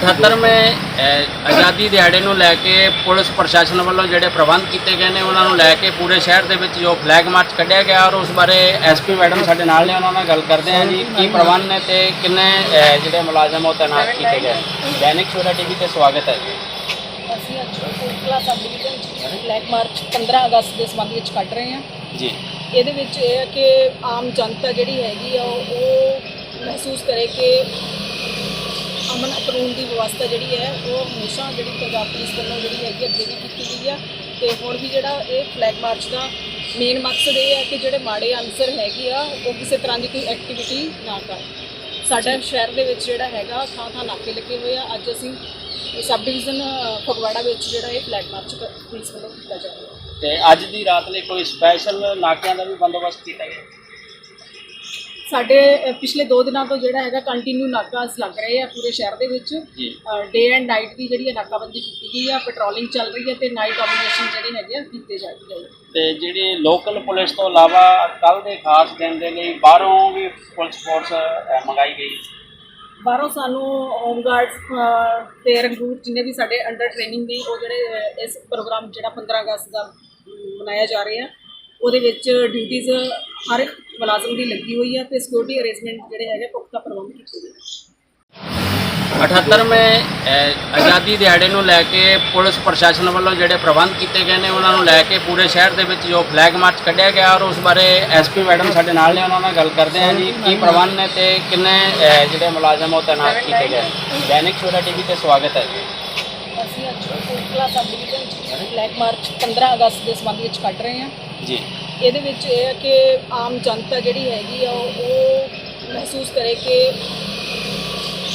78ਵੇਂ ਅਹ, ਆਜ਼ਾਦੀ ਦਿਹਾੜੇ ਨੂੰ ਲੈ ਕੇ ਪੁਲਿਸ ਪ੍ਰਸ਼ਾਸਨ ਵੱਲੋਂ ਜਿਹੜੇ ਪ੍ਰਬੰਧ ਕੀਤੇ ਗਏ ਨੇ ਉਹਨਾਂ ਨੂੰ ਲੈ ਕੇ ਪੂਰੇ ਸ਼ਹਿਰ ਦੇ ਵਿੱਚ ਜੋ ਫਲੈਗ ਮਾਰਚ ਕੱਢਿਆ ਗਿਆ ਔਰ ਉਸ ਬਾਰੇ ਐਸਪੀ ਮੈਡਮ ਸਾਡੇ ਨਾਲ ਨੇ ਉਹਨਾਂ ਨਾਲ ਗੱਲ ਕਰਦੇ ਹਾਂ ਜੀ। ਕੀ ਪ੍ਰਬੰਧ ਨੇ ਤੇ ਕਿੰਨੇ ਜਿਹੜੇ ਮੁਲਾਜ਼ਮ ਉਹ ਤੈਨਾਤ ਕੀਤੇ ਗਏ? ਦੈਨਿਕ ਸਵੇਰਾ ਟੀਵੀ ਤੇ ਸਵਾਗਤ ਹੈ ਜੀ। ਅਸੀਂ ਅੱਜ Kotla sub division black march 15 ਅਗਸਤ ਦੇ ਸੰਬੰਧ ਵਿੱਚ ਕੱਢ ਰਹੇ ਹਾਂ। ਜੀ। ਇਹਦੇ ਵਿੱਚ ਇਹ ਹੈ ਕਿ ਆਮ ਜਨਤਾ ਜਿਹੜੀ ਹੈਗੀ ਆ ਉਹ ਮਹਿਸੂਸ ਕਰੇ ਕਿ ਅਮਨ ਕਾਨੂੰਨ ਦੀ ਵਿਵਸਥਾ ਜਿਹੜੀ ਹੈ, ਉਹ ਹਮੇਸ਼ਾ ਜਿਹੜੀ ਪੰਜਾਬ ਪੁਲਿਸ ਵੱਲੋਂ ਜਿਹੜੀ ਹੈਗੀ ਅੱਗੇ ਵੀ ਕੀਤੀ ਗਈ ਆ। ਤੇ ਹੁਣ ਵੀ ਜਿਹੜਾ ਇਹ ਫਲੈਗ ਮਾਰਚ ਦਾ ਮੇਨ ਮਕਸਦ ਇਹ ਹੈ ਕਿ ਜਿਹੜੇ ਮਾੜੇ ਅਨਸਰ ਹੈਗੇ ਆ, ਉਹ ਕਿਸੇ ਤਰ੍ਹਾਂ ਦੀ ਕੋਈ ਐਕਟੀਵਿਟੀ ਨਾ ਕਰਨ। ਸਾਡਾ ਸ਼ਹਿਰ ਦੇ ਵਿੱਚ ਜਿਹੜਾ ਹੈਗਾ ਥਾਂ ਥਾਂ ਨਾਕੇ ਲੱਗੇ ਹੋਏ ਆ। ਅੱਜ ਅਸੀਂ ਸਬ ਡਿਵੀਜ਼ਨ ਫਗਵਾੜਾ ਵਿੱਚ ਜਿਹੜਾ ਇਹ ਫਲੈਗ ਮਾਰਚ ਕ- ਪੁਲਿਸ ਵੱਲੋਂ ਕੀਤਾ ਜਾ ਰਿਹਾ। ਤੇ ਅੱਜ ਦੀ ਰਾਤ ਲਈ ਕੋਈ ਸਪੈਸ਼ਲ ਨਾਕਿਆਂ ਦਾ ਵੀ ਬੰਦੋਬਸਤ ਕੀਤਾ ਗਿਆ? ਸਾਡੇ ਪਿਛਲੇ 2 ਦਿਨਾਂ ਤੋਂ ਜਿਹੜਾ ਹੈਗਾ ਕੰਟੀਨਿਊ ਨਾਕਾਸ ਲੱਗ ਰਹੇ ਆ ਪੂਰੇ ਸ਼ਹਿਰ ਦੇ ਵਿੱਚ। ਡੇ ਐਂਡ ਨਾਈਟ ਦੀ ਜਿਹੜੀ ਨਾਕਾਬੰਦੀ ਕੀਤੀ ਗਈ ਆ ਪੈਟਰੋਲਿੰਗ ਚੱਲ ਰਹੀ ਹੈ ਤੇ ਨਾਈਟ ਡੋਮੀਨੇਸ਼ਨ ਜਿਹੜੇ ਹੈਗੇ ਆ ਕੀਤੇ ਜਾ ਰਹੇ ਤੇ ਜਿਹੜੀ ਲੋਕਲ ਪੁਲਿਸ ਤੋਂ ਇਲਾਵਾ ਕੱਲ ਦੇ ਖਾਸ ਦਿਨ ਦੇ ਲਈ ਬਾਹਰੋਂ ਵੀ ਪੁਲਿਸ ਫੋਰਸ ਮੰਗਾਈ ਗਈ? ਬਾਹਰੋਂ ਸਾਨੂੰ ਹੋਮ ਗਾਰਡਸ ਤੇ ਰੰਗੂਰ ਜਿੰਨੇ ਵੀ ਸਾਡੇ ਅੰਡਰ ਟ੍ਰੇਨਿੰਗ ਨੇ ਉਹ ਜਿਹੜੇ ਇਸ ਪ੍ਰੋਗਰਾਮ ਜਿਹੜਾ 15 ਅਗਸਤ ਦਾ ਮਨਾਇਆ ਜਾ ਰਿਹਾ ਉਹਦੇ ਵਿੱਚ ਡਿਊਟੀਆਂ ਹਰ ਇੱਕ ਮੁਲਾਜ਼ਮ ਦੀ ਲੱਗੀ ਹੋਈ ਹੈ ਤੇ ਸਿਕਿਉਰਿਟੀ ਅਰੇਂਜਮੈਂਟ ਜਿਹੜੇ ਹੈਗੇ ਪੁਖਤਾ ਪ੍ਰਬੰਧ ਕੀਤੇ ਗਏ। ਨੇ 78ਵੇਂ ਅਹ, ਆਜ਼ਾਦੀ ਦਿਹਾੜੇ ਨੂੰ ਲੈ ਕੇ ਪੁਲਿਸ ਪ੍ਰਸ਼ਾਸਨ ਵੱਲੋਂ ਜਿਹੜੇ ਪ੍ਰਬੰਧ ਕੀਤੇ ਗਏ ਨੇ ਉਹਨਾਂ ਨੂੰ ਲੈ ਕੇ ਪੂਰੇ ਸ਼ਹਿਰ ਦੇ ਵਿੱਚ ਜੋ ਫਲੈਗ ਮਾਰਚ ਕੱਢਿਆ ਗਿਆ ਔਰ ਉਸ ਬਾਰੇ ਐਸਪੀ ਮੈਡਮ ਸਾਡੇ ਨਾਲ ਨੇ ਉਹਨਾਂ ਨਾਲ ਗੱਲ ਕਰਦੇ ਹਾਂ ਜੀ ਕੀ ਪ੍ਰਬੰਧ ਨੇ ਤੇ ਕਿੰਨੇ ਜਿਹੜੇ ਮੁਲਾਜ਼ਮ ਉਹ ਤੈਨਾਤ ਕੀਤੇ ਗਏ। ਦੈਨਿਕ ਸਵੇਰਾ ਟੀਵੀ ਤੇ ਸਵਾਗਤ ਹੈ ਜੀ। ਅਸੀਂ ਅੱਜ Kotla sub division black march 15 ਅਗਸਤ ਦੇ ਸੰਬੰਧ ਵਿੱਚ ਕੱਢ ਰਹੇ ਹਾਂ। ਜੀ। ਇਹਦੇ ਵਿੱਚ ਇਹ ਹੈ ਕਿ ਆਮ ਜਨਤਾ ਜਿਹੜੀ ਹੈਗੀ ਆ, ਉਹ ਉਹ ਮਹਿਸੂਸ ਕਰੇ ਕਿ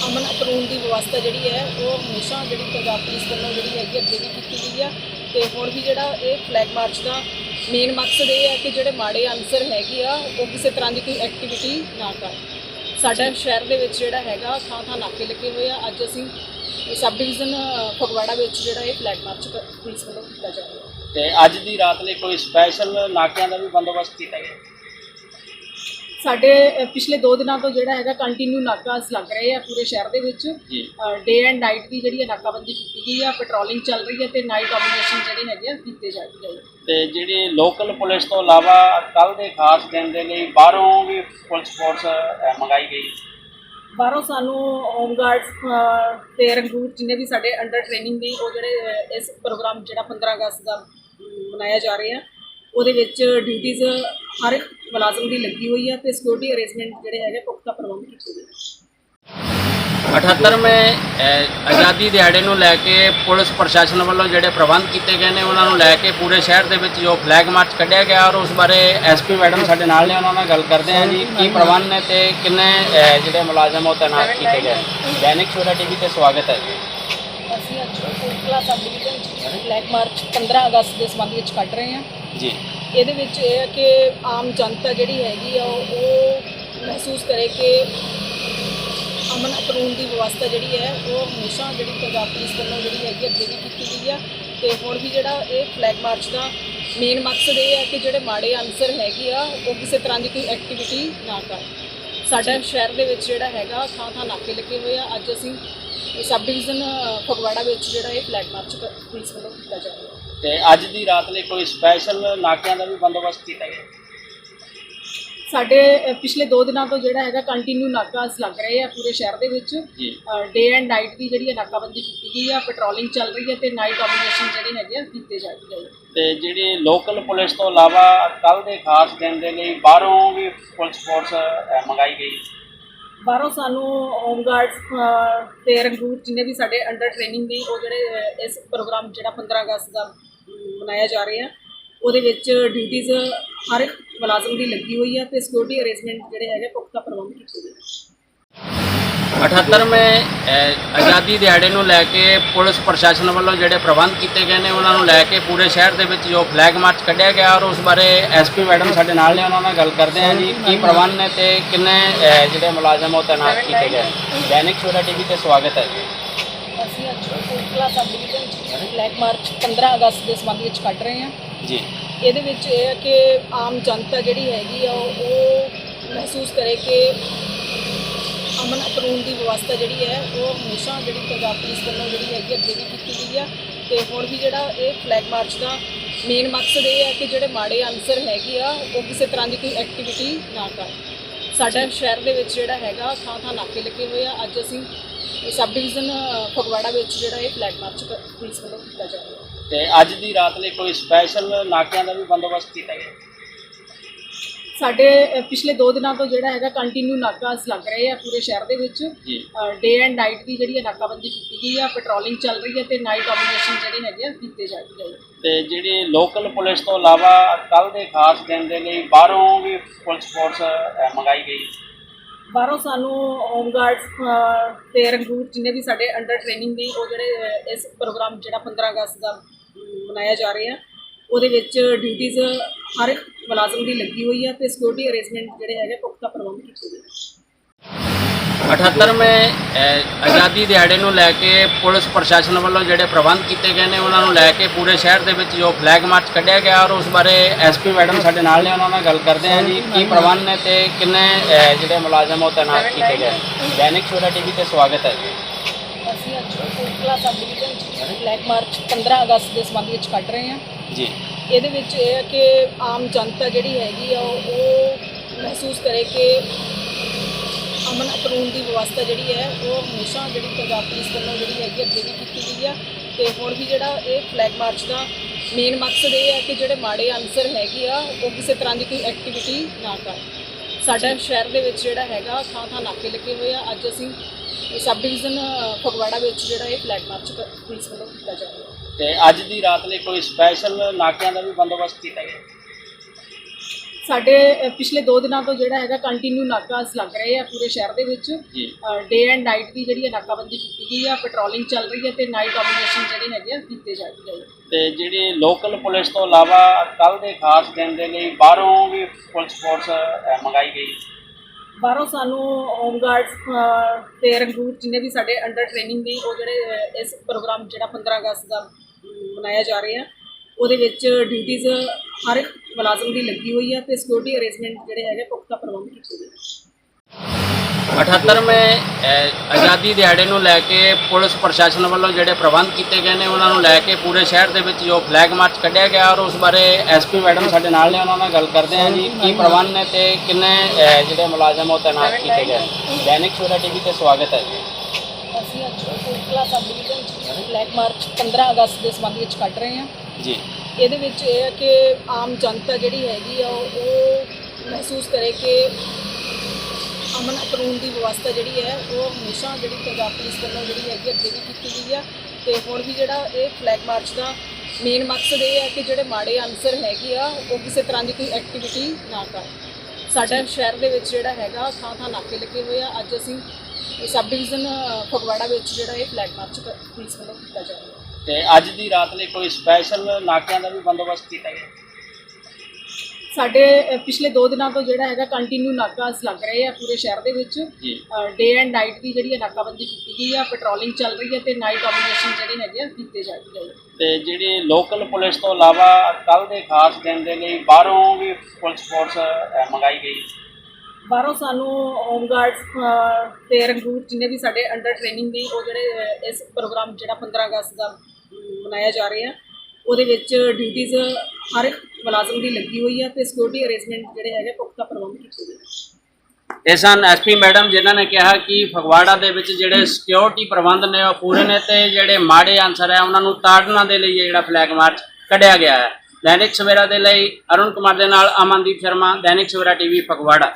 ਅਮਨ ਕਾਨੂੰਨ ਦੀ ਵਿਵਸਥਾ ਜਿਹੜੀ ਹੈ, ਉਹ ਹਮੇਸ਼ਾ ਜਿਹੜੀ ਪੰਜਾਬ ਪੁਲਿਸ ਵੱਲੋਂ ਜਿਹੜੀ ਹੈਗੀ ਅੱਗੇ ਵੀ ਕੀਤੀ ਗਈ ਆ। ਤੇ ਹੁਣ ਵੀ ਜਿਹੜਾ ਇਹ ਫਲੈਗ ਮਾਰਚ ਦਾ ਮੇਨ ਮਕਸਦ ਇਹ ਹੈ ਕਿ ਜਿਹੜੇ ਮਾੜੇ ਅਨਸਰ ਹੈਗੇ ਆ, ਉਹ ਕਿਸੇ ਤਰ੍ਹਾਂ ਦੀ ਕੋਈ ਐਕਟੀਵਿਟੀ ਨਾ ਕਰਨ। ਸਾਡਾ ਸ਼ਹਿਰ ਦੇ ਵਿੱਚ ਜਿਹੜਾ ਹੈਗਾ ਥਾਂ ਥਾਂ ਨਾਕੇ ਲੱਗੇ ਹੋਏ ਆ। ਅੱਜ ਅਸੀਂ ਸਬ ਡਿਵੀਜ਼ਨ ਫਗਵਾੜਾ ਵਿੱਚ ਜਿਹੜਾ ਇਹ ਫਲੈਗ ਮਾਰਚ ਕ- ਪੁਲਿਸ ਵੱਲੋਂ ਕੀਤਾ ਜਾ ਰਿਹਾ। ਤੇ ਅੱਜ ਦੀ ਰਾਤ ਲਈ ਕੋਈ ਸਪੈਸ਼ਲ ਨਾਕਿਆਂ ਦਾ ਵੀ ਬੰਦੋਬਸਤ ਕੀਤਾ ਗਿਆ? ਸਾਡੇ ਪਿਛਲੇ 2 ਦਿਨਾਂ ਤੋਂ ਜਿਹੜਾ ਹੈਗਾ ਕੰਟੀਨਿਊ ਨਾਕਾਸ ਲੱਗ ਰਹੇ ਆ ਪੂਰੇ ਸ਼ਹਿਰ ਦੇ ਵਿੱਚ। ਡੇ ਐਂਡ ਨਾਈਟ ਦੀ ਜਿਹੜੀ ਨਾਕਾਬੰਦੀ ਕੀਤੀ ਗਈ ਆ ਪੈਟਰੋਲਿੰਗ ਚੱਲ ਰਹੀ ਹੈ ਤੇ ਨਾਈਟ ਡੋਮੀਨੇਸ਼ਨ ਜਿਹੜੇ ਹੈਗੇ ਆ ਕੀਤੇ ਜਾ ਰਹੇ ਆ। ਤੇ ਜਿਹੜੀ ਲੋਕਲ ਪੁਲਿਸ ਤੋਂ ਇਲਾਵਾ ਕੱਲ ਦੇ ਖਾਸ ਦਿਨ ਦੇ ਲਈ ਬਾਹਰੋਂ ਵੀ ਪੁਲਿਸ ਫੋਰਸ ਮੰਗਾਈ ਗਈ? ਬਾਹਰੋਂ ਸਾਨੂੰ ਹੋਮ ਗਾਰਡਸ ਤੇ ਰੰਗੂਰ ਜਿੰਨੇ ਵੀ ਸਾਡੇ ਅੰਡਰ ਟ੍ਰੇਨਿੰਗ ਨੇ ਉਹ ਜਿਹੜੇ ਇਸ ਪ੍ਰੋਗਰਾਮ ਜਿਹੜਾ 15 ਅਗਸਤ ਦਾ ਅਮ, ਮਨਾਇਆ ਜਾ ਰਿਹਾ। ਉਹਦੇ ਵਿੱਚ ਡਿਊਟੀਜ਼ ਹਰ ਇੱਕ ਮੁਲਾਜ਼ਮ ਦੀ ਲੱਗੀ ਹੋਈ ਹੈ ਤੇ ਸਿਕਿਉਰਿਟੀ ਅਰੇਂਜਮੈਂਟ ਜਿਹੜੇ ਹੈਗੇ ਪੁਖਤਾ ਪ੍ਰਬੰਧ ਕੀਤੇ ਗਏ। ਨੇ 78ਵੇਂ ਆਜ਼ਾਦੀ ਦਿਹਾੜੇ ਨੂੰ ਲੈ ਕੇ ਪੁਲਿਸ ਪ੍ਰਸ਼ਾਸਨ ਵੱਲੋਂ ਜਿਹੜੇ ਪ੍ਰਬੰਧ ਕੀਤੇ ਗਏ ਨੇ ਉਹਨਾਂ ਨੂੰ ਲੈ ਕੇ ਪੂਰੇ ਸ਼ਹਿਰ ਦੇ ਵਿੱਚ ਜੋ ਫਲੈਗ ਮਾਰਚ ਕੱਢਿਆ ਗਿਆ ਔਰ ਉਸ ਬਾਰੇ ਐਸਪੀ ਮੈਡਮ ਸਾਡੇ ਨਾਲ ਨੇ ਉਹਨਾਂ ਨਾਲ ਗੱਲ ਕਰਦੇ ਹਾਂ ਜੀ ਕੀ ਪ੍ਰਬੰਧ ਨੇ ਤੇ ਕਿੰਨੇ ਜਿਹੜੇ ਮੁਲਾਜ਼ਮ ਉਹ ਤੈਨਾਤ ਕੀਤੇ ਗਏ। ਦੈਨਿਕ ਸਵੇਰਾ ਟੀਵੀ ਤੇ ਸਵਾਗਤ ਹੈ ਜੀ। ਅਸੀਂ ਅੱਜ Kotla sub division black march 15 ਅਗਸਤ ਦੇ ਸੰਬੰਧ ਵਿੱਚ ਕੱਢ ਰਹੇ ਹਾਂ। ਜੀ। ਇਹਦੇ ਵਿੱਚ ਇਹ ਹੈ ਕਿ ਆਮ ਜਨਤਾ ਜਿਹੜੀ ਹੈਗੀ ਆ ਉਹ ਉਹ ਮਹਿਸੂਸ ਕਰੇ ਕਿ ਅਮਨ ਕਾਨੂੰਨ ਦੀ ਵਿਵਸਥਾ ਜਿਹੜੀ ਹੈ ਉਹ ਹਮੇਸ਼ਾ ਜਿਹੜੀ ਪੰਜਾਬ ਪੁਲਿਸ ਵੱਲੋਂ ਜਿਹੜੀ ਹੈਗੀ ਅੱਗੇ ਵੀ ਕੀਤੀ ਗਈ ਆ। ਤੇ ਹੁਣ ਵੀ ਜਿਹੜਾ ਇਹ ਫਲੈਗ ਮਾਰਚ ਦਾ ਮੇਨ ਮਕਸਦ ਇਹ ਹੈ ਕਿ ਜਿਹੜੇ ਮਾੜੇ ਅਨਸਰ ਹੈਗੇ ਆ ਉਹ ਕਿਸੇ ਤਰ੍ਹਾਂ ਦੀ ਕੋਈ ਐਕਟੀਵਿਟੀ ਨਾ ਕਰਨ। ਸਾਡਾ ਸ਼ਹਿਰ ਦੇ ਵਿੱਚ ਜਿਹੜਾ ਹੈਗਾ ਥਾਂ ਥਾਂ ਨਾਕੇ ਲੱਗੇ ਹੋਏ ਆ। ਅੱਜ ਅਸੀਂ ਸਬ ਡਿਵੀਜ਼ਨ ਫਗਵਾੜਾ ਵਿੱਚ ਜਿਹੜਾ ਇਹ ਫਲੈਗ ਮਾਰਚ ਪੁਲਿਸ ਵੱਲੋਂ ਕੀਤਾ ਜਾ ਰਿਹਾ। ਤੇ ਅੱਜ ਦੀ ਰਾਤ ਲਈ ਕੋਈ ਸਪੈਸ਼ਲ ਨਾਕਿਆਂ ਦਾ ਵੀ ਬੰਦੋਬਸਤ ਕੀਤਾ ਗਿਆ? ਸਾਡੇ ਪਿਛਲੇ 2 ਦਿਨਾਂ ਤੋਂ ਜਿਹੜਾ ਹੈਗਾ ਕੰਟੀਨਿਊ ਨਾਕਾਸ ਲੱਗ ਰਹੇ ਆ ਪੂਰੇ ਸ਼ਹਿਰ ਦੇ ਵਿੱਚ। ਡੇ ਐਂਡ ਨਾਈਟ ਦੀ ਜਿਹੜੀ ਨਾਕਾਬੰਦੀ ਕੀਤੀ ਗਈ ਆ ਪੈਟਰੋਲਿੰਗ ਚੱਲ ਰਹੀ ਹੈ ਤੇ ਨਾਈਟ ਡੋਮੀਨੇਸ਼ਨ ਜਿਹੜੇ ਹੈਗੇ ਆ ਕੀਤੇ ਜਾ ਰਹੇ ਆ। ਤੇ ਜਿਹੜੀ ਲੋਕਲ ਪੁਲਿਸ ਤੋਂ ਇਲਾਵਾ ਕੱਲ ਦੇ ਖਾਸ ਦਿਨ ਦੇ ਲਈ ਬਾਹਰੋਂ ਵੀ ਪੁਲਿਸ ਫੋਰਸ ਮੰਗਾਈ ਗਈ? ਬਾਹਰੋਂ ਸਾਨੂੰ ਹੋਮ ਗਾਰਡਸ ਤੇ ਰੰਗੂਰ ਜਿੰਨੇ ਵੀ ਸਾਡੇ ਅੰਡਰ ਟ੍ਰੇਨਿੰਗ ਨੇ ਉਹ ਜਿਹੜੇ ਇਸ ਪ੍ਰੋਗਰਾਮ ਜਿਹੜਾ 15 ਅਗਸਤ ਦਾ ਮਨਾਇਆ ਜਾ ਰਿਹਾ। ਉਹਦੇ ਵਿੱਚ ਡਿਊਟੀਆਂ ਹਰ ਇੱਕ ਮੁਲਾਜ਼ਮ ਦੀ ਲੱਗੀ ਹੋਈ ਹੈ ਤੇ ਸਿਕਿਉਰਿਟੀ ਅਰੇਂਜਮੈਂਟ ਜਿਹੜੇ ਹੈਗੇ ਪੁਖਤਾ ਪ੍ਰਬੰਧ ਕੀਤੇ ਗਏ। ਨੇ 78ਵੇਂ ਅਹ, ਆਜ਼ਾਦੀ ਦਿਹਾੜੇ ਨੂੰ ਲੈ ਕੇ ਪੁਲਿਸ ਪ੍ਰਸ਼ਾਸਨ ਵੱਲੋਂ ਜਿਹੜੇ ਪ੍ਰਬੰਧ ਕੀਤੇ ਗਏ ਨੇ ਉਹਨਾਂ ਨੂੰ ਲੈ ਕੇ ਪੂਰੇ ਸ਼ਹਿਰ ਦੇ ਵਿੱਚ ਜੋ ਫਲੈਗ ਮਾਰਚ ਕੱਢਿਆ ਗਿਆ ਔਰ ਉਸ ਬਾਰੇ ਐਸਪੀ ਮੈਡਮ ਸਾਡੇ ਨਾਲ ਨੇ ਉਹਨਾਂ ਨਾਲ ਗੱਲ ਕਰਦੇ ਹਾਂ ਜੀ ਕੀ ਪ੍ਰਬੰਧ ਨੇ ਤੇ ਕਿੰਨੇ ਜਿਹੜੇ ਮੁਲਾਜ਼ਮ ਉਹ ਤੈਨਾਤ ਕੀਤੇ ਗਏ। ਦੈਨਿਕ ਸਵੇਰਾ ਟੀਵੀ ਤੇ ਸਵਾਗਤ ਹੈ ਜੀ। ਅਸੀਂ ਅੱਜ Kotla sub division black march 15 ਅਗਸਤ ਦੇ ਸੰਬੰਧ ਵਿੱਚ ਕੱਢ ਰਹੇ ਹਾਂ। ਜੀ। ਇਹਦੇ ਵਿੱਚ ਇਹ ਹੈ ਕਿ ਆਮ ਜਨਤਾ ਜਿਹੜੀ ਹੈਗੀ ਆ ਉਹ ਮਹਿਸੂਸ ਕਰੇ ਕਿ ਅਮਨ ਕਾਨੂੰਨ ਦੀ ਵਿਵਸਥਾ ਜਿਹੜੀ ਹੈ ਉਹ ਹਮੇਸ਼ਾ ਜਿਹੜੀ ਪੰਜਾਬ ਪੁਲਿਸ ਵੱਲੋਂ ਜਿਹੜੀ ਹੈਗੀ ਅੱਗੇ ਵੀ ਕੀਤੀ ਗਈ ਆ। ਤੇ ਹੁਣ ਵੀ ਜਿਹੜਾ ਇਹ ਫਲੈਗ ਮਾਰਚ ਦਾ ਮੇਨ ਮਕਸਦ ਇਹ ਹੈ ਕਿ ਜਿਹੜੇ ਮਾੜੇ ਅਨਸਰ ਹੈਗੇ ਆ ਉਹ ਕਿਸੇ ਤਰ੍ਹਾਂ ਦੀ ਕੋਈ ਐਕਟੀਵਿਟੀ ਨਾ ਕਰਨ। ਸਾਡਾ ਸ਼ਹਿਰ ਦੇ ਵਿੱਚ ਜਿਹੜਾ ਹੈਗਾ ਥਾਂ ਥਾਂ ਨਾਕੇ ਲੱਗੇ ਹੋਏ ਆ। ਅੱਜ ਅਸੀਂ ਸਬ ਡਿਵੀਜ਼ਨ ਫਗਵਾੜਾ ਵਿੱਚ ਜਿਹੜਾ ਇਹ ਫਲੈਗ ਮਾਰਚ ਪੁਲਿਸ ਵੱਲੋਂ ਕੀਤਾ ਜਾ ਰਿਹਾ। ਹੈ ਤੇ ਅੱਜ ਦੀ ਰਾਤ ਲਈ ਕੋਈ ਸਪੈਸ਼ਲ ਨਾਕਿਆਂ ਦਾ ਵੀ ਬੰਦੋਬਸਤ ਕੀਤਾ ਗਿਆ? ਸਾਡੇ ਅ, ਪਿਛਲੇ 2 ਦਿਨਾਂ ਤੋਂ ਜਿਹੜਾ ਹੈਗਾ ਕੰਟੀਨਿਊ ਨਾਕਾਸ ਲੱਗ ਰਹੇ ਆ ਪੂਰੇ ਸ਼ਹਿਰ ਦੇ ਵਿੱਚ। ਜੀ। ਡੇ ਐਂਡ ਨਾਈਟ ਦੀ ਜਿਹੜੀ ਹੈ ਨਾਕਾਬੰਦੀ ਕੀਤੀ ਗਈ ਆ ਪੈਟਰੋਲਿੰਗ ਚੱਲ ਰਹੀ ਹੈ ਤੇ ਨਾਈਟ ਆਪਰੇਸ਼ਨ ਜਿਹੜੇ ਹੈਗੇ ਆ ਕੀਤੇ ਜਾ ਰਹੇ ਆ। ਤੇ ਜਿਹੜੀ ਲੋਕਲ ਪੁਲਿਸ ਤੋਂ ਇਲਾਵਾ ਕੱਲ ਦੇ ਖਾਸ ਦਿਨ ਦੇ ਲਈ ਬਾਹਰੋਂ ਵੀ ਪੁਲਿਸ ਫੋਰਸ ਅ, ਮੰਗਾਈ ਗਈ? ਬਾਹਰੋਂ ਸਾਨੂੰ ਹੋਮ ਗਾਰਡਸ ਤੇ ਰੰਗੂਰ ਜਿੰਨੇ ਵੀ ਸਾਡੇ ਅੰਡਰ ਟ੍ਰੇਨਿੰਗ ਨੇ ਉਹ ਜਿਹੜੇ ਇਸ ਪ੍ਰੋਗਰਾਮ ਜਿਹੜਾ 15 ਅਗਸਤ ਦਾ ਮਨਾਇਆ ਜਾ ਰਿਹਾ, ਉਹਦੇ ਵਿੱਚ ਡਿਊਟੀਜ਼ ਹਰ ਇੱਕ ਮੁਲਾਜ਼ਮ ਦੀ ਲੱਗੀ ਹੋਈ ਆ ਤੇ ਸਿਕਿਉਰਿਟੀ ਅਰੇਂਜਮੈਂਟ ਜਿਹੜੇ ਹੈਗੇ ਪੁਖਤਾ ਪ੍ਰਬੰਧ ਕੀਤੇ ਗਏ 78ਵੇਂ ਅ, ਆਜ਼ਾਦੀ ਦਿਹਾੜੇ ਨੂੰ ਲੈ ਕੇ ਪੁਲਿਸ ਪ੍ਰਸ਼ਾਸਨ ਵੱਲੋਂ ਜਿਹੜੇ ਪ੍ਰਬੰਧ ਕੀਤੇ ਗਏ ਨੇ ਉਹਨਾਂ ਨੂੰ ਲੈ ਕੇ ਪੂਰੇ ਸ਼ਹਿਰ ਦੇ ਵਿੱਚ ਜੋ ਫਲੈਗ ਮਾਰਚ ਕੱਢਿਆ ਗਿਆ ਔਰ ਉਸ ਬਾਰੇ ਐਸਪੀ ਮੈਡਮ ਸਾਡੇ ਨਾਲ ਨੇ ਉਹਨਾਂ ਨਾਲ ਗੱਲ ਕਰਦੇ ਹਾਂ ਜੀ। ਕੀ ਪ੍ਰਬੰਧ ਨੇ ਤੇ ਕਿੰਨੇ ਜਿਹੜੇ ਮੁਲਾਜ਼ਮ ਉਹ ਤੈਨਾਤ ਕੀਤੇ ਗਏ? ਦੈਨਿਕ ਸਵੇਰਾ ਟੀਵੀ ਤੇ ਸਵਾਗਤ ਹੈ ਜੀ। ਅਸੀਂ ਅੱਜ Kotla sub division black march 15 ਅਗਸਤ ਦੇ ਸੰਬੰਧ ਵਿੱਚ ਕੱਢ ਰਹੇ ਹਾਂ। ਜੀ। ਇਹਦੇ ਵਿੱਚ ਇਹ ਹੈ ਕਿ ਆਮ ਜਨਤਾ ਜਿਹੜੀ ਹੈਗੀ ਆ ਉਹ ਮਹਿਸੂਸ ਕਰੇ ਕਿ ਅਮਨ ਕਾਨੂੰਨ ਦੀ ਵਿਵਸਥਾ ਜਿਹੜੀ ਹੈ, ਉਹ ਹਮੇਸ਼ਾ ਜਿਹੜੀ ਪੰਜਾਬ ਪੁਲਿਸ ਵੱਲੋਂ ਜਿਹੜੀ ਹੈਗੀ ਅੱਗੇ ਵੀ ਕੀਤੀ ਗਈ ਆ। ਤੇ ਹੁਣ ਵੀ ਜਿਹੜਾ ਇਹ ਫਲੈਗ ਮਾਰਚ ਦਾ ਮੇਨ ਮਕਸਦ ਇਹ ਹੈ ਕਿ ਜਿਹੜੇ ਮਾੜੇ ਅਨਸਰ ਹੈਗੇ ਆ, ਉਹ ਕਿਸੇ ਤਰ੍ਹਾਂ ਦੀ ਕੋਈ ਐਕਟੀਵਿਟੀ ਨਾ ਕਰਨ। ਸਾਡਾ ਸ਼ਹਿਰ ਦੇ ਵਿੱਚ ਜਿਹੜਾ ਹੈਗਾ ਥਾਂ ਥਾਂ ਨਾਕੇ ਲੱਗੇ ਹੋਏ ਆ। ਅੱਜ ਅਸੀਂ ਸਬ ਡਿਵੀਜ਼ਨ ਫਗਵਾੜਾ ਵਿੱਚ ਜਿਹੜਾ ਇਹ ਫਲੈਗ ਮਾਰਚ ਕ- ਪੁਲਿਸ ਵੱਲੋਂ ਕੀਤਾ ਜਾ ਰਿਹਾ। ਤੇ ਅੱਜ ਦੀ ਰਾਤ ਲਈ ਕੋਈ ਸਪੈਸ਼ਲ ਨਾਕਿਆਂ ਦਾ ਵੀ ਬੰਦੋਬਸਤ ਕੀਤਾ ਗਿਆ? ਸਾਡੇ ਪਿਛਲੇ 2 ਦਿਨਾਂ ਤੋਂ ਜਿਹੜਾ ਹੈਗਾ ਕੰਟੀਨਿਊ ਨਾਕਾਸ ਲੱਗ ਰਹੇ ਆ ਪੂਰੇ ਸ਼ਹਿਰ ਦੇ ਵਿੱਚ। ਡੇ ਐਂਡ ਨਾਈਟ ਦੀ ਜਿਹੜੀ ਨਾਕਾਬੰਦੀ ਕੀਤੀ ਗਈ ਆ ਪੈਟਰੋਲਿੰਗ ਚੱਲ ਰਹੀ ਹੈ ਤੇ ਨਾਈਟ ਆਪਰੇਸ਼ਨ ਜਿਹੜੇ ਹੈਗੇ ਆ ਕੀਤੇ ਜਾ ਰਹੇ ਤੇ ਜਿਹੜੀ ਲੋਕਲ ਪੁਲਿਸ ਤੋਂ ਇਲਾਵਾ ਕੱਲ ਦੇ ਖਾਸ ਦਿਨ ਦੇ ਲਈ ਬਾਹਰੋਂ ਵੀ ਪੁਲਿਸ ਫੋਰਸ ਮੰਗਾਈ ਗਈ? ਬਾਹਰੋਂ ਸਾਨੂੰ ਹੋਮ ਗਾਰਡਸ ਤੇ ਰੰਗੂਰ ਜਿੰਨੇ ਵੀ ਸਾਡੇ ਅੰਡਰ ਟ੍ਰੇਨਿੰਗ ਨੇ ਉਹ ਜਿਹੜੇ ਇਸ ਪ੍ਰੋਗਰਾਮ ਜਿਹੜਾ 15 ਅਗਸਤ ਦਾ ਮਨਾਇਆ ਜਾ ਰਿਹਾ ਉਹਦੇ ਵਿੱਚ ਡਿਊਟੀਆਂ ਹਰ ਇੱਕ ਮੁਲਾਜ਼ਮ ਦੀ ਲੱਗੀ ਹੋਈ ਆ ਤੇ ਸਿਕਿਉਰਿਟੀ ਅਰੇਂਜਮੈਂਟ ਜਿਹੜੇ ਹੈਗੇ ਪੁਖਤਾ ਪ੍ਰਬੰਧ ਕੀਤੇ ਗਏ 78ਵੇਂ ਅ, ਆਜ਼ਾਦੀ ਦਿਹਾੜੇ ਨੂੰ ਲੈ ਕੇ ਪੁਲਿਸ ਪ੍ਰਸ਼ਾਸਨ ਵੱਲੋਂ ਜਿਹੜੇ ਪ੍ਰਬੰਧ ਕੀਤੇ ਗਏ ਨੇ ਉਹਨਾਂ ਨੂੰ ਲੈ ਕੇ ਪੂਰੇ ਸ਼ਹਿਰ ਦੇ ਵਿੱਚ ਜੋ ਫਲੈਗ ਮਾਰਚ ਕੱਢਿਆ ਗਿਆ ਔਰ ਉਸ ਬਾਰੇ ਐਸਪੀ ਮੈਡਮ ਸਾਡੇ ਨਾਲ ਨੇ ਉਹਨਾਂ ਨਾਲ ਗੱਲ ਕਰਦੇ ਹਾਂ ਜੀ ਕੀ ਪ੍ਰਬੰਧ ਨੇ ਤੇ ਕਿੰਨੇ ਅ, ਜਿਹੜੇ ਮੁਲਾਜ਼ਮ ਉਹ ਤੈਨਾਤ ਕੀਤੇ ਗਏ ਦੈਨਿਕ ਸਵੇਰਾ ਟੀਵੀ ਤੇ ਸਵਾਗਤ ਹੈ ਜੀ ਅਸੀਂ ਅੱਜ Kotla sub division black march 15 ਅਗਸਤ ਦੇ ਸੰਬੰਧ ਵਿੱਚ ਕੱਢ ਰਹੇ ਹਾਂ। ਜੀ। ਇਹਦੇ ਵਿੱਚ ਇਹ ਹੈ ਕਿ ਆਮ ਜਨਤਾ ਜਿਹੜੀ ਹੈਗੀ ਆ, ਉਹ ਮਹਿਸੂਸ ਕਰੇ ਕਿ ਅਮਨ ਕਾਨੂੰਨ ਦੀ ਵਿਵਸਥਾ ਜਿਹੜੀ ਹੈ, ਉਹ ਹਮੇਸ਼ਾ ਜਿਹੜੀ ਪੰਜਾਬ ਪੁਲਿਸ ਵੱਲੋਂ ਜਿਹੜੀ ਹੈਗੀ ਅੱਗੇ ਵੀ ਕੀਤੀ ਗਈ ਆ। ਤੇ ਹੁਣ ਵੀ ਜਿਹੜਾ ਇਹ ਫਲੈਗ ਮਾਰਚ ਦਾ ਮੇਨ ਮਕਸਦ ਇਹ ਹੈ ਕਿ ਜਿਹੜੇ ਮਾੜੇ ਅਨਸਰ ਹੈਗੇ ਆ, ਉਹ ਕਿਸੇ ਤਰ੍ਹਾਂ ਦੀ ਕੋਈ ਐਕਟੀਵਿਟੀ ਨਾ ਕਰਨ। ਸਾਡਾ ਸ਼ਹਿਰ ਦੇ ਵਿੱਚ ਜਿਹੜਾ ਹੈਗਾ ਥਾਂ ਥਾਂ ਨਾਕੇ ਲੱਗੇ ਹੋਏ ਆ। ਅੱਜ ਅਸੀਂ ਸਬ ਡਿਵੀਜ਼ਨ ਫਗਵਾੜਾ ਵਿੱਚ ਜਿਹੜਾ ਇਹ ਫਲੈਗ ਮਾਰਚ ਕ- ਪੁਲਿਸ ਵੱਲੋਂ ਕੀਤਾ ਜਾ ਰਿਹਾ। ਤੇ ਅੱਜ ਦੀ ਰਾਤ ਲਈ ਕੋਈ ਸਪੈਸ਼ਲ ਨਾਕਿਆਂ ਦਾ ਵੀ ਬੰਦੋਬਸਤ ਕੀਤਾ ਗਿਆ? ਸਾਡੇ ਪਿਛਲੇ 2 ਦਿਨਾਂ ਤੋਂ ਜਿਹੜਾ ਹੈਗਾ ਕੰਟੀਨਿਊ ਨਾਕਾਸ ਲੱਗ ਰਹੇ ਆ ਪੂਰੇ ਸ਼ਹਿਰ ਦੇ ਵਿੱਚ। ਡੇ ਐਂਡ ਨਾਈਟ ਦੀ ਜਿਹੜੀ ਨਾਕਾਬੰਦੀ ਕੀਤੀ ਗਈ ਆ ਪੈਟਰੋਲਿੰਗ ਚੱਲ ਰਹੀ ਹੈ ਤੇ ਨਾਈਟ ਆਪਰੇਸ਼ਨ ਜਿਹੜੇ ਹੈਗੇ ਆ ਕੀਤੇ ਜਾ ਰਹੇ ਤੇ ਜਿਹੜੀ ਲੋਕਲ ਪੁਲਿਸ ਤੋਂ ਇਲਾਵਾ ਕੱਲ ਦੇ ਖਾਸ ਦਿਨ ਦੇ ਲਈ ਬਾਹਰੋਂ ਵੀ ਪੁਲਿਸ ਫੋਰਸ ਮੰਗਾਈ ਗਈ? ਬਾਹਰੋਂ ਸਾਨੂੰ ਹੋਮ ਗਾਰਡਸ ਤੇ ਰੰਗੂਰ ਜਿੰਨੇ ਵੀ ਸਾਡੇ ਅੰਡਰ ਟ੍ਰੇਨਿੰਗ ਨੇ ਉਹ ਜਿਹੜੇ ਇਸ ਪ੍ਰੋਗਰਾਮ ਜਿਹੜਾ 15 ਅਗਸਤ ਦਾ ਮਨਾਇਆ ਜਾ ਰਿਹਾ। ਉਹਦੇ ਵਿੱਚ ਡਿਊਟੀਜ਼ ਹਰ ਇੱਕ ਮੁਲਾਜ਼ਮ ਦੀ ਲੱਗੀ ਹੋਈ ਹੈ ਤੇ ਸਿਕਿਉਰਿਟੀ ਅਰੇਂਜਮੈਂਟ ਜਿਹੜੇ ਹੈਗੇ ਪੁਖਤਾ ਪ੍ਰਬੰਧ ਕੀਤੇ ਗਏ। ਇਹ ਸਨ ਐਸਪੀ ਮੈਡਮ ਜਿਨ੍ਹਾਂ ਨੇ ਕਿਹਾ ਕਿ ਫਗਵਾੜਾ ਦੇ ਵਿੱਚ ਜਿਹੜੇ ਸਿਕਿਉਰਿਟੀ ਪ੍ਰਬੰਧ ਨੇ ਉਹ ਪੂਰੇ ਨੇ ਤੇ ਜਿਹੜੇ ਮਾੜੇ ਅਨਸਰ ਹੈ ਉਹਨਾਂ ਨੂੰ ਤਾੜਨਾ ਦੇ ਲਈ ਇਹ ਜਿਹੜਾ ਫਲੈਗ ਮਾਰਚ ਕੱਢਿਆ ਗਿਆ ਹੈ। ਦੈਨਿਕ ਸਵੇਰਾ ਦੇ ਲਈ ਅਰੁਣ ਕੁਮਾਰ ਦੇ ਨਾਲ ਅਮਨਦੀਪ ਸ਼ਰਮਾ, ਦੈਨਿਕ ਸਵੇਰਾ ਟੀਵੀ ਫਗਵਾੜਾ।